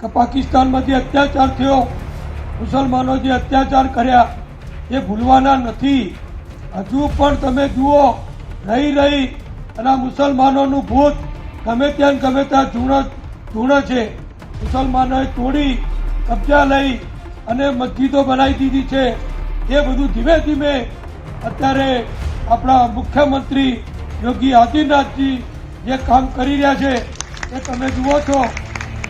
કે પાકિસ્તાનમાં જે અત્યાચાર થયો, મુસલમાનો જે અત્યાચાર કર્યા, એ ભૂલવાના નથી. હજુ પણ તમે જુઓ, રહી રહી અને મુસલમાનોનું ભૂત ગમે ત્યાં ગમે ત્યાં જૂણ જૂણ છે. મુસલમાનોએ તોડી, કબજા લઈ અને મસ્જિદો બનાવી દીધી છે. એ બધું ધીમે ધીમે અત્યારે આપણા મુખ્યમંત્રી યોગી આદિત્યનાથજી જે કામ કરી રહ્યા છે, એ તમે જુઓ છો.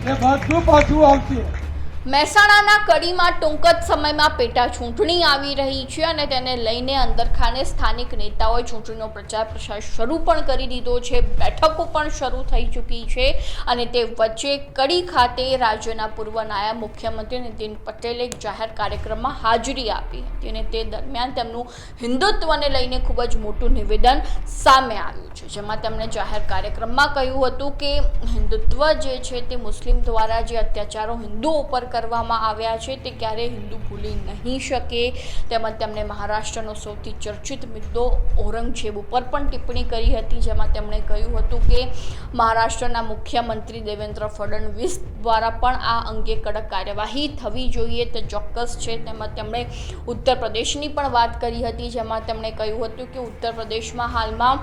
એ બધું પાછું આવશે. મહેસાણાના કડીમાં ટૂંક જ સમયમાં પેટા ચૂંટણી આવી રહી છે અને તેને લઈને અંદરખાને સ્થાનિક નેતાઓએ ચૂંટણીનો પ્રચાર પ્રસાર શરૂ પણ કરી દીધો છે. બેઠકો પણ શરૂ થઈ ચૂકી છે અને તે વચ્ચે કડી ખાતે રાજ્યના પૂર્વ નાયબ મુખ્યમંત્રી નીતિન પટેલે એક જાહેર કાર્યક્રમમાં હાજરી આપી હતી અને તે દરમિયાન તેમનું હિન્દુત્વને લઈને ખૂબ જ મોટું નિવેદન સામે આવ્યું છે. જેમાં તેમણે જાહેર કાર્યક્રમમાં કહ્યું હતું કે હિન્દુત્વ જે છે તે મુસ્લિમ દ્વારા જે અત્યાચારો હિન્દુઓ ઉપર કરવામાં આવ્યા છે તે ક્યારેય હિન્દુ ભૂલી નહીં શકે. તેમજ તેમણે મહારાષ્ટ્રનો સૌથી ચર્ચિત મુદ્દો ઔરંગઝેબ ઉપર પણ ટિપ્પણી કરી હતી, જેમાં તેમણે કહ્યું હતું કે મહારાષ્ટ્રના મુખ્યમંત્રી દેવેન્દ્ર ફડણવીસ દ્વારા પણ આ અંગે કડક કાર્યવાહી થવી જોઈએ તે ચોક્કસ છે. તેમજ તેમણે ઉત્તર પ્રદેશની પણ વાત કરી હતી, જેમાં તેમણે કહ્યું હતું કે ઉત્તર પ્રદેશમાં હાલમાં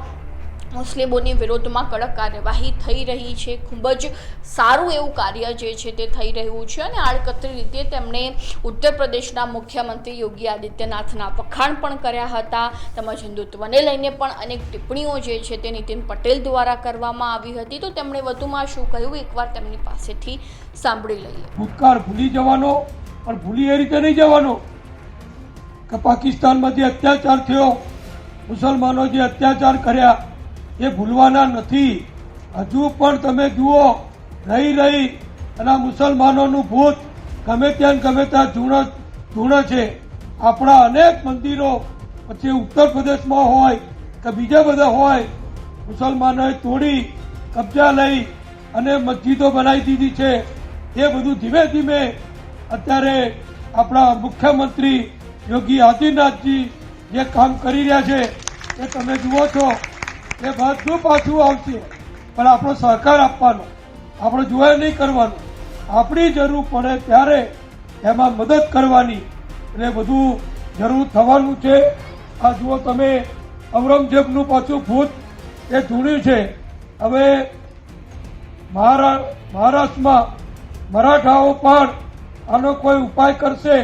મુસ્લિમોની વિરોધમાં કડક કાર્યવાહી થઈ રહી છે. ખૂબ જ સારું એવું કાર્ય જે છે તે થઈ રહ્યું છે અને આડકતરી રીતે તેમણે ઉત્તર પ્રદેશના મુખ્યમંત્રી યોગી આદિત્યનાથના વખાણ પણ કર્યા હતા. તેમજ હિન્દુત્વને લઈને પણ અનેક ટિપ્પણીઓ જે છે તે નીતિન પટેલ દ્વારા કરવામાં આવી હતી. તો તેમણે વધુમાં શું કહ્યું? એકવાર તેમની પાસેથી સાંભળી લઈએ. ભૂતકાળ ભૂલી જવાનો, પણ ભૂલી એ રીતે નહીં જવાનો. કે પાકિસ્તાનમાં જે અત્યાચાર થયો, મુસલમાનો જે અત્યાચાર કર્યા એ ભૂલવાના નથી. હજુ પણ તમે જુઓ, રહી રહી અને મુસલમાનોનું ભૂત ગમે ત્યાં ગમે ત્યાં જૂણ જૂણ છે. આપણા અનેક મંદિરો પછી ઉત્તર પ્રદેશમાં હોય કે બીજા બધા હોય, મુસલમાનોએ તોડી, કબજા લઈ અને મસ્જિદો બનાવી દીધી છે. એ બધું ધીમે ધીમે અત્યારે આપણા મુખ્યમંત્રી યોગી આદિત્યનાથજી જે કામ કરી રહ્યા છે, એ તમે જુઓ છો. એ બધું પાછું આવશે. પણ આપણો સહકાર આપવાનો. આપણે જોયા નહીં કરવાનું. આપણી જરૂર પડે ત્યારે એમાં મદદ કરવાની. એટલે બધું જરૂર થવાનું છે. આ જુઓ તમે, ઔરંગઝેબનું પાછું ભૂત એ ધૂણ્યું છે. હવે મહારાષ્ટ્રમાં મરાઠાઓ પણ આનો કોઈ ઉપાય કરશે?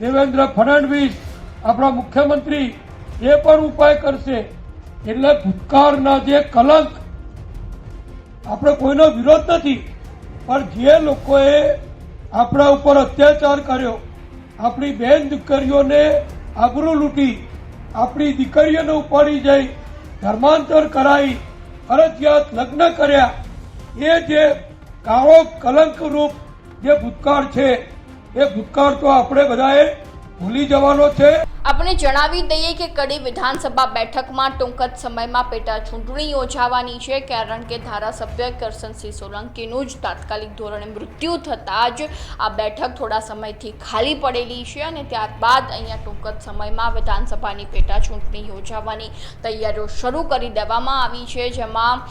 દેવેન્દ્ર ફડણવીસ, આપણા મુખ્યમંત્રી, એ પણ ઉપાય કરશે. એટલે ભૂતકાળના જે કલંક, આપણે કોઈનો વિરોધ નથી, પણ જે લોકોએ આપણા ઉપર અત્યાચાર કર્યો, આપણી બેન દીકરીઓને આબરૂ લૂંટી, આપણી દીકરીઓને ઉપાડી જઈ, ધર્માંતર કરાવી ફરજિયાત લગ્ન કર્યા, એ જે કાળો કલંકરૂપ જે ભૂતકાળ છે, એ ભૂતકાળ તો આપણે બધાએ ભૂલી જવાનો છે. આપણે જણાવી દઈએ કે કડી વિધાનસભા બેઠકમાં ટૂંક જ સમયમાં પેટા ચૂંટણી યોજાવાની છે, કારણ કે ધારાસભ્ય કરશનસિંહ સોલંકીનું જ તાત્કાલિક ધોરણે મૃત્યુ થતાં જ આ બેઠક થોડા સમયથી ખાલી પડેલી છે અને ત્યારબાદ અહીંયા ટૂંક જ સમયમાં વિધાનસભાની પેટા ચૂંટણી યોજાવાની તૈયારીઓ શરૂ કરી દેવામાં આવી છે, જેમાં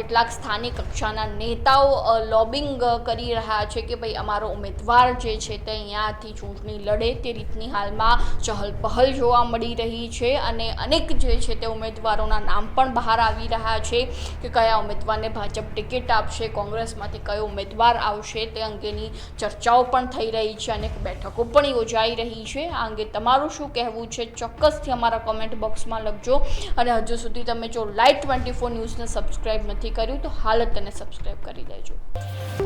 કેટલાક સ્થાનિક કક્ષાના નેતાઓ લોબિંગ કરી રહ્યા છે કે ભાઈ અમારો ઉમેદવાર જે છે તે અહીંયાથી ચૂંટણી લડે તે રીતની હાલમાં ચહલ પહલ જોવા મળી રહી છે અને અનેક જે છે તે ઉમેદવારોના નામ પણ બહાર આવી રહ્યા છે કે કયા ઉમેદવારને ભાજપ ટિકિટ આપશે, કોંગ્રેસમાંથી કયો ઉમેદવાર આવશે તે અંગેની ચર્ચાઓ પણ થઈ રહી છે, અનેક બેઠકો પણ યોજાઈ રહી છે. આ અંગે તમારું શું કહેવું છે ચોક્કસથી અમારા કોમેન્ટ બોક્સમાં લખજો. અને હજુ સુધી તમે જો લાઈટ ટ્વેન્ટી ફોર ન્યૂઝને સબસ્ક્રાઈબ નથી કર્યું તો હાલ તેને સબસ્ક્રાઈબ કરી દેજો.